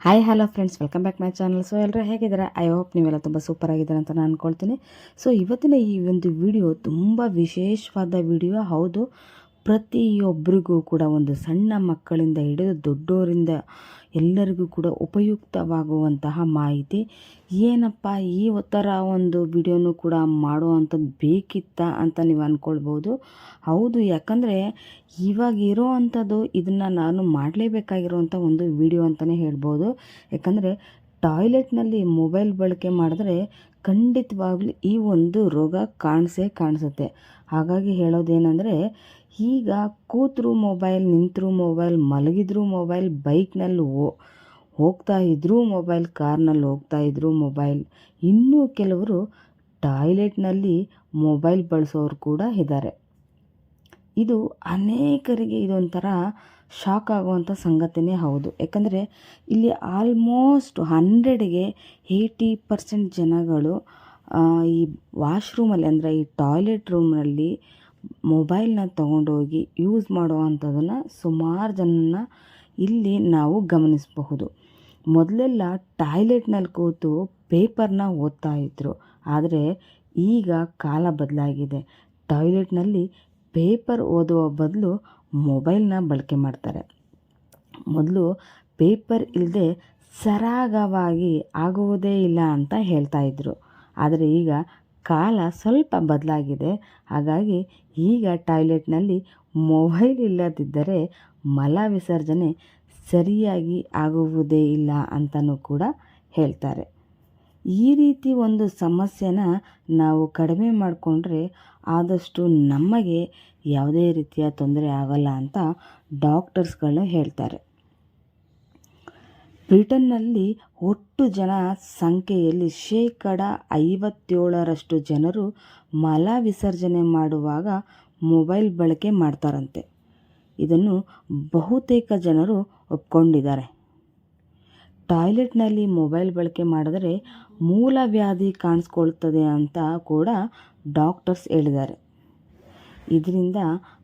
Hi hello friends welcome back my channel so ಎಲ್ಲರೂ ಹೇಗಿದ್ದಾರೆ? I hope ನೀವೆಲ್ಲ ತುಂಬ ಸೂಪರ್ ಆಗಿದ್ದಾರೆ ಅಂತ ನಾನು ಅಂದ್ಕೊಳ್ತೀನಿ ಸೊ ಇವತ್ತಿನ ಈ ಒಂದು ವಿಡಿಯೋ ತುಂಬ ವಿಶೇಷವಾದ ವಿಡಿಯೋ ಹೌದು. ಪ್ರತಿಯೊಬ್ಬರಿಗೂ ಕೂಡ ಒಂದು ಸಣ್ಣ ಮಕ್ಕಳಿಂದ ಹಿಡಿದು ದೊಡ್ಡೋರಿಂದ ಎಲ್ಲರಿಗೂ ಕೂಡ ಉಪಯುಕ್ತವಾಗುವಂತಹ ಮಾಹಿತಿ. ಏನಪ್ಪ, ಈ ಥರ ಒಂದು ವಿಡಿಯೋನು ಕೂಡ ಮಾಡುವಂಥದ್ದು ಬೇಕಿತ್ತ ಅಂತ ನೀವು ಅಂದ್ಕೊಳ್ಬೋದು ಹೌದು, ಯಾಕಂದರೆ ಇವಾಗ ಇರೋ ಅಂಥದ್ದು ಇದನ್ನು ನಾನು ಮಾಡಲೇಬೇಕಾಗಿರುವಂಥ ಒಂದು ವಿಡಿಯೋ ಅಂತಲೇ ಹೇಳ್ಬೋದು. ಯಾಕಂದರೆ ಟಾಯ್ಲೆಟ್ನಲ್ಲಿ ಮೊಬೈಲ್ ಬಳಕೆ ಮಾಡಿದ್ರೆ ಖಂಡಿತವಾಗ್ಲೂ ಈ ಒಂದು ರೋಗ ಕಾಣಿಸೇ ಕಾಣಿಸುತ್ತೆ. ಹಾಗಾಗಿ ಹೇಳೋದೇನೆಂದರೆ, ಈಗ ಕೂತರು ಮೊಬೈಲ್, ನಿಂತರೂ ಮೊಬೈಲ್, ಮಲಗಿದ್ರೂ ಮೊಬೈಲ್, ಬೈಕ್ನಲ್ಲಿ ಹೋಗ್ತಾ ಇದ್ದರೂ ಮೊಬೈಲ್, ಕಾರ್ನಲ್ಲಿ ಹೋಗ್ತಾ ಇದ್ದರೂ ಮೊಬೈಲ್. ಇನ್ನೂ ಕೆಲವರು ಟಾಯ್ಲೆಟ್ನಲ್ಲಿ ಮೊಬೈಲ್ ಬಳಸೋರು ಕೂಡ ಇದ್ದಾರೆ. ಇದು ಅನೇಕರಿಗೆ ಇದೊಂಥರ ಶಾಕ್ ಆಗುವಂಥ ಸಂಗತಿನೇ ಹೌದು. ಯಾಕಂದರೆ ಇಲ್ಲಿ ಆಲ್ಮೋಸ್ಟ್ ಹಂಡ್ರೆಡ್ಗೆ ಏಯ್ಟಿ ಪರ್ಸೆಂಟ್ ಜನಗಳು ಈ ವಾಶ್ರೂಮಲ್ಲಿ ಅಂದರೆ ಈ ಟಾಯ್ಲೆಟ್ ರೂಮ್ನಲ್ಲಿ ಮೊಬೈಲ್ನ ತಗೊಂಡೋಗಿ ಯೂಸ್ ಮಾಡುವಂಥದ್ದನ್ನು ಸುಮಾರು ಜನನ ಇಲ್ಲಿ ನಾವು ಗಮನಿಸಬಹುದು. ಮೊದಲೆಲ್ಲ ಟಾಯ್ಲೆಟ್ನಲ್ಲಿ ಕೂತು ಪೇಪರ್ನ ಓದ್ತಾ ಇದ್ದರು ಆದರೆ ಈಗ ಕಾಲ ಬದಲಾಗಿದೆ. ಟಾಯ್ಲೆಟ್ನಲ್ಲಿ ಪೇಪರ್ ಓದುವ ಬದಲು ಮೊಬೈಲ್ನ ಬಳಕೆ ಮಾಡ್ತಾರೆ. ಮೊದಲು ಪೇಪರ್ ಇಲ್ಲದೆ ಸರಾಗವಾಗಿ ಆಗುವುದೇ ಇಲ್ಲ ಅಂತ ಹೇಳ್ತಾ ಇದ್ದರು ಆದರೆ ಈಗ ಕಾಲ ಸ್ವಲ್ಪ ಬದಲಾಗಿದೆ. ಹಾಗಾಗಿ ಈಗ ಟಾಯ್ಲೆಟ್ನಲ್ಲಿ ಮೊಬೈಲ್ ಇಲ್ಲದಿದ್ದರೆ ಮಲ ವಿಸರ್ಜನೆ ಸರಿಯಾಗಿ ಆಗುವುದೇ ಇಲ್ಲ ಅಂತಲೂ ಕೂಡ ಹೇಳ್ತಾರೆ. ಈ ರೀತಿ ಒಂದು ಸಮಸ್ಯೆನ ನಾವು ಕಡಿಮೆ ಮಾಡಿಕೊಂಡ್ರೆ ಆದಷ್ಟು ನಮಗೆ ಯಾವುದೇ ರೀತಿಯ ತೊಂದರೆ ಆಗಲ್ಲ ಅಂತ ಡಾಕ್ಟರ್ಸ್ಗಳು ಹೇಳ್ತಾರೆ. ಬ್ರಿಟನ್ನಲ್ಲಿ ಒಟ್ಟು ಜನ ಸಂಖ್ಯೆಯಲ್ಲಿ ಶೇಕಡ ಐವತ್ತೇಳರಷ್ಟು ಜನರು ಮಲ ವಿಸರ್ಜನೆ ಮಾಡುವಾಗ ಮೊಬೈಲ್ ಬಳಕೆ ಮಾಡ್ತಾರಂತೆ. ಇದನ್ನು ಬಹುತೇಕ ಜನರು ಒಪ್ಕೊಂಡಿದ್ದಾರೆ. ಟಾಯ್ಲೆಟ್ನಲ್ಲಿ ಮೊಬೈಲ್ ಬಳಕೆ ಮಾಡಿದರೆ ಮೂಲವ್ಯಾಧಿ ಕಾಣಿಸ್ಕೊಳ್ತದೆ ಅಂತ ಕೂಡ ಡಾಕ್ಟರ್ಸ್ ಹೇಳಿದ್ದಾರೆ. ಇದರಿಂದ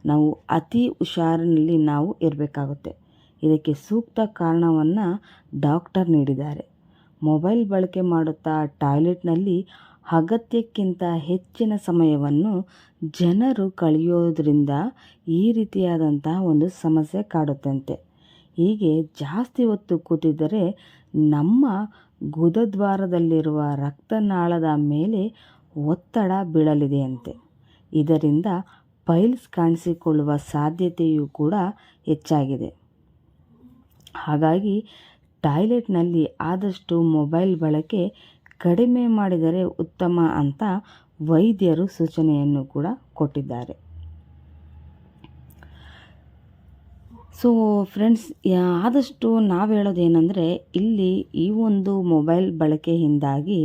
ನಾವು ಅತಿ ಹುಷಾರಿನಲ್ಲಿ ನಾವು ಇರಬೇಕಾಗುತ್ತೆ. ಇದಕ್ಕೆ ಸೂಕ್ತ ಕಾರಣವನ್ನು ಡಾಕ್ಟರ್ ನೀಡಿದ್ದಾರೆ. ಮೊಬೈಲ್ ಬಳಕೆ ಮಾಡುತ್ತಾ ಟಾಯ್ಲೆಟ್ನಲ್ಲಿ ಅಗತ್ಯಕ್ಕಿಂತ ಹೆಚ್ಚಿನ ಸಮಯವನ್ನು ಜನರು ಕಳೆಯೋದ್ರಿಂದ ಈ ರೀತಿಯಾದಂತಹ ಒಂದು ಸಮಸ್ಯೆ ಕಾಡುತ್ತಂತೆ. ಹೀಗೆ ಜಾಸ್ತಿ ಹೊತ್ತು ಕೂತಿದ್ದರೆ ನಮ್ಮ ಗುದದ್ವಾರದಲ್ಲಿರುವ ರಕ್ತನಾಳದ ಮೇಲೆ ಒತ್ತಡ ಬೀಳಲಿದೆಯಂತೆ. ಇದರಿಂದ ಪೈಲ್ಸ್ ಕಾಣಿಸಿಕೊಳ್ಳುವ ಸಾಧ್ಯತೆಯೂ ಕೂಡ ಹೆಚ್ಚಾಗಿದೆ. ಹಾಗಾಗಿ ಟಾಯ್ಲೆಟ್ನಲ್ಲಿ ಆದಷ್ಟು ಮೊಬೈಲ್ ಬಳಕೆ ಕಡಿಮೆ ಮಾಡಿದರೆ ಉತ್ತಮ ಅಂತ ವೈದ್ಯರು ಸೂಚನೆಯನ್ನು ಕೂಡ ಕೊಟ್ಟಿದ್ದಾರೆ. ಸೊ ಫ್ರೆಂಡ್ಸ್ ಆದಷ್ಟು ನಾವು ಹೇಳೋದೇನೆಂದರೆ, ಇಲ್ಲಿ ಈ ಒಂದು ಮೊಬೈಲ್ ಬಳಕೆಯಿಂದಾಗಿ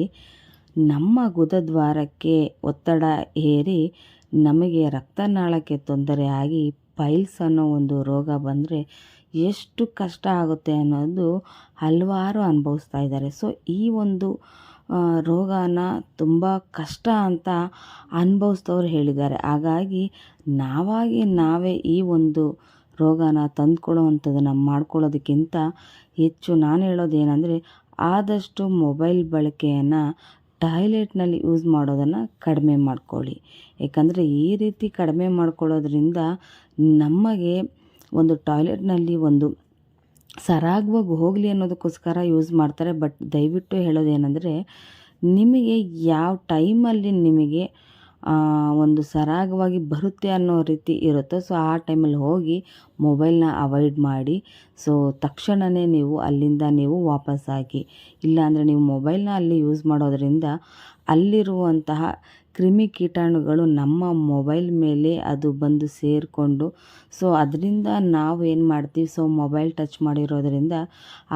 ನಮ್ಮ ಗುದದ್ವಾರಕ್ಕೆ ಒತ್ತಡ ಏರಿ ನಮಗೆ ರಕ್ತನಾಳಕ್ಕೆ ತೊಂದರೆ ಆಗಿ ಪೈಲ್ಸ್ ಅನ್ನೋ ಒಂದು ರೋಗ ಬಂದರೆ ಎಷ್ಟು ಕಷ್ಟ ಆಗುತ್ತೆ ಅನ್ನೋದು ಹಲವಾರು ಅನುಭವಿಸ್ತಾ ಇದ್ದಾರೆ. ಸೊ ಈ ಒಂದು ರೋಗನ ತುಂಬ ಕಷ್ಟ ಅಂತ ಅನುಭವಿಸ್ದವ್ರು ಹೇಳಿದ್ದಾರೆ. ಹಾಗಾಗಿ ನಾವಾಗಿ ನಾವೇ ಈ ಒಂದು ರೋಗನ ತಂದುಕೊಳ್ಳುವಂಥದ್ದನ್ನು ಮಾಡ್ಕೊಳ್ಳೋದಕ್ಕಿಂತ ಹೆಚ್ಚು ನಾನು ಹೇಳೋದೇನೆಂದರೆ ಆದಷ್ಟು ಮೊಬೈಲ್ ಬಳಕೆಯನ್ನು ಟಾಯ್ಲೆಟ್ನಲ್ಲಿ ಯೂಸ್ ಮಾಡೋದನ್ನು ಕಡಿಮೆ ಮಾಡ್ಕೊಳ್ಳಿ. ಏಕೆಂದರೆ ಈ ರೀತಿ ಕಡಿಮೆ ಮಾಡ್ಕೊಳ್ಳೋದ್ರಿಂದ ನಮಗೆ ಒಂದು ಟಾಯ್ಲೆಟ್ನಲ್ಲಿ ಒಂದು ಸರಾಗವಾಗಿ ಹೋಗಲಿ ಅನ್ನೋದಕ್ಕೋಸ್ಕರ ಯೂಸ್ ಮಾಡ್ತಾರೆ. ಬಟ್ ದಯವಿಟ್ಟು ಹೇಳೋದೇನೆಂದರೆ ನಿಮಗೆ ಯಾವ ಟೈಮಲ್ಲಿ ನಿಮಗೆ ಒಂದು ಸರಾಗವಾಗಿ ಬರುತ್ತೆ ಅನ್ನೋ ರೀತಿ ಇರುತ್ತೆ. ಸೊ ಆ ಟೈಮಲ್ಲಿ ಹೋಗಿ ಮೊಬೈಲ್ನ ಅವಾಯ್ಡ್ ಮಾಡಿ ಸೊ ತಕ್ಷಣವೇ ನೀವು ಅಲ್ಲಿಂದ ನೀವು ವಾಪಸ್ಸಾಗಿ. ಇಲ್ಲಾಂದರೆ ನೀವು ಮೊಬೈಲ್ನ ಅಲ್ಲಿ ಯೂಸ್ ಮಾಡೋದರಿಂದ ಅಲ್ಲಿರುವಂತಹ ಕ್ರಿಮಿ ಕೀಟಾಣುಗಳು ನಮ್ಮ ಮೊಬೈಲ್ ಮೇಲೆ ಅದು ಬಂದು ಸೇರಿಕೊಂಡು, ಸೊ ಅದರಿಂದ ನಾವು ಏನು ಮಾಡ್ತೀವಿ, ಸೊ ಮೊಬೈಲ್ ಟಚ್ ಮಾಡಿರೋದರಿಂದ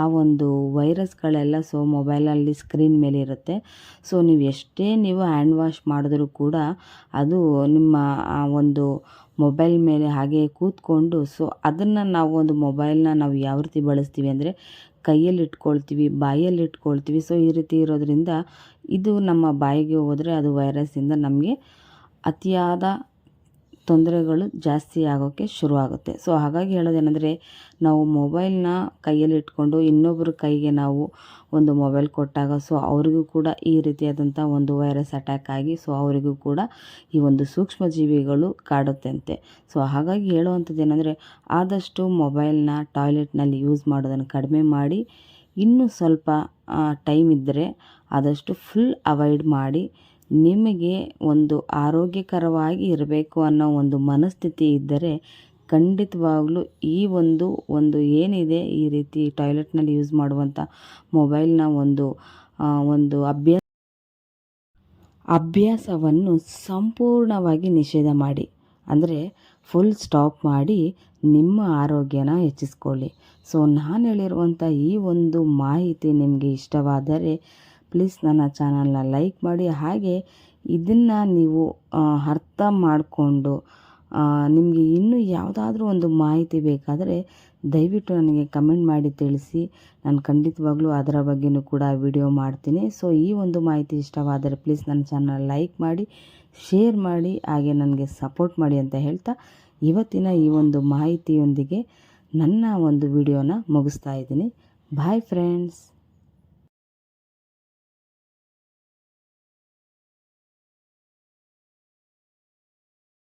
ಆ ಒಂದು ವೈರಸ್ಗಳೆಲ್ಲ, ಸೊ ಮೊಬೈಲಲ್ಲಿ ಸ್ಕ್ರೀನ್ ಮೇಲೆ ಇರುತ್ತೆ. ಸೊ ನೀವು ಎಷ್ಟೇ ನೀವು ಹ್ಯಾಂಡ್ ವಾಶ್ ಮಾಡಿದ್ರೂ ಕೂಡ ಅದು ನಿಮ್ಮ ಆ ಒಂದು ಮೊಬೈಲ್ ಮೇಲೆ ಹಾಗೆ ಕೂತ್ಕೊಂಡು, ಸೊ ಅದನ್ನು ನಾವು ಒಂದು ಮೊಬೈಲ್ನ ನಾವು ಯಾವ ರೀತಿ ಬಳಸ್ತೀವಿ ಅಂದರೆ ಕೈಯಲ್ಲಿ ಇಟ್ಕೊಳ್ತೀವಿ ಬಾಯಲ್ಲಿ ಇಟ್ಕೊಳ್ತೀವಿ ಸೊ ಈ ರೀತಿ ಇರೋದರಿಂದ ಇದು ನಮ್ಮ ಬಾಯಿಗೆ ಹೋದರೆ ಅದು ವೈರಸ್ಸಿಂದ ನಮಗೆ ಅತಿಯಾದ ತೊಂದರೆಗಳು ಜಾಸ್ತಿ ಆಗೋಕ್ಕೆ ಶುರುವಾಗುತ್ತೆ. ಸೊ, ಹಾಗಾಗಿ ಹೇಳೋದೇನೆಂದರೆ, ನಾವು ಮೊಬೈಲ್ನ ಕೈಯಲ್ಲಿ ಇಟ್ಕೊಂಡು ಇನ್ನೊಬ್ಬರ ಕೈಗೆ ನಾವು ಒಂದು ಮೊಬೈಲ್ ಕೊಟ್ಟಾಗ, ಸೊ, ಅವರಿಗೂ ಕೂಡ ಈ ರೀತಿಯಾದಂಥ ಒಂದು ವೈರಸ್ ಅಟ್ಯಾಕ್ ಆಗಿ, ಸೊ, ಅವರಿಗೂ ಕೂಡ ಈ ಒಂದು ಸೂಕ್ಷ್ಮ ಜೀವಿಗಳು ಕಾಡುತ್ತಂತೆ. ಸೊ, ಹಾಗಾಗಿ ಹೇಳುವಂಥದ್ದು ಏನಂದರೆ ಆದಷ್ಟು ಮೊಬೈಲ್ನ ಟಾಯ್ಲೆಟ್ನಲ್ಲಿ ಯೂಸ್ ಮಾಡೋದನ್ನು ಕಡಿಮೆ ಮಾಡಿ, ಇನ್ನೂ ಸ್ವಲ್ಪ ಟೈಮ್ ಇದ್ದರೆ, ಆದಷ್ಟು ಫುಲ್ ಅವಾಯ್ಡ್ ಮಾಡಿ ನಿಮಗೆ ಒಂದು ಆರೋಗ್ಯಕರವಾಗಿ ಇರಬೇಕು ಅನ್ನೋ ಒಂದು ಮನಸ್ಥಿತಿ ಇದ್ದರೆ ಖಂಡಿತವಾಗ್ಲೂ ಈ ಒಂದು ಒಂದು ಏನಿದೆ ಈ ರೀತಿ ಟಾಯ್ಲೆಟ್ನಲ್ಲಿ ಯೂಸ್ ಮಾಡುವಂಥ ಮೊಬೈಲ್ನ ಒಂದು ಒಂದು ಅಭ್ಯಾಸ, ಅಭ್ಯಾಸವನ್ನು ಸಂಪೂರ್ಣವಾಗಿ ನಿಷೇಧ ಮಾಡಿ. ಅಂದರೆ ಫುಲ್ ಸ್ಟಾಪ್ ಮಾಡಿ ನಿಮ್ಮ ಆರೋಗ್ಯನ ಹೆಚ್ಚಿಸ್ಕೊಳ್ಳಿ. ಸೊ, ನಾನು ಹೇಳಿರುವಂಥ ಈ ಒಂದು ಮಾಹಿತಿ ನಿಮಗೆ ಇಷ್ಟವಾದರೆ ಪ್ಲೀಸ್ ನನ್ನ ಚಾನಲ್ನ ಲೈಕ್ ಮಾಡಿ. ಹಾಗೆ ಇದನ್ನು ನೀವು ಅರ್ಥ ಮಾಡಿಕೊಂಡು ನಿಮಗೆ ಇನ್ನೂ ಯಾವುದಾದ್ರೂ ಒಂದು ಮಾಹಿತಿ ಬೇಕಾದರೆ ದಯವಿಟ್ಟು ನನಗೆ ಕಮೆಂಟ್ ಮಾಡಿ ತಿಳಿಸಿ. ನಾನು ಖಂಡಿತವಾಗ್ಲೂ ಅದರ ಬಗ್ಗೆನೂ ಕೂಡ ವಿಡಿಯೋ ಮಾಡ್ತೀನಿ. ಸೊ, ಈ ಒಂದು ಮಾಹಿತಿ ಇಷ್ಟವಾದರೆ ಪ್ಲೀಸ್ ನನ್ನ ಚಾನಲ್ ಲೈಕ್ ಮಾಡಿ, ಶೇರ್ ಮಾಡಿ, ಹಾಗೆ ನನಗೆ ಸಪೋರ್ಟ್ ಮಾಡಿ ಅಂತ ಹೇಳ್ತಾ ಇವತ್ತಿನ ಈ ಒಂದು ಮಾಹಿತಿಯೊಂದಿಗೆ ನನ್ನ ಒಂದು ವಿಡಿಯೋನ ಮುಗಿಸ್ತಾ ಇದ್ದೀನಿ. Bye friends.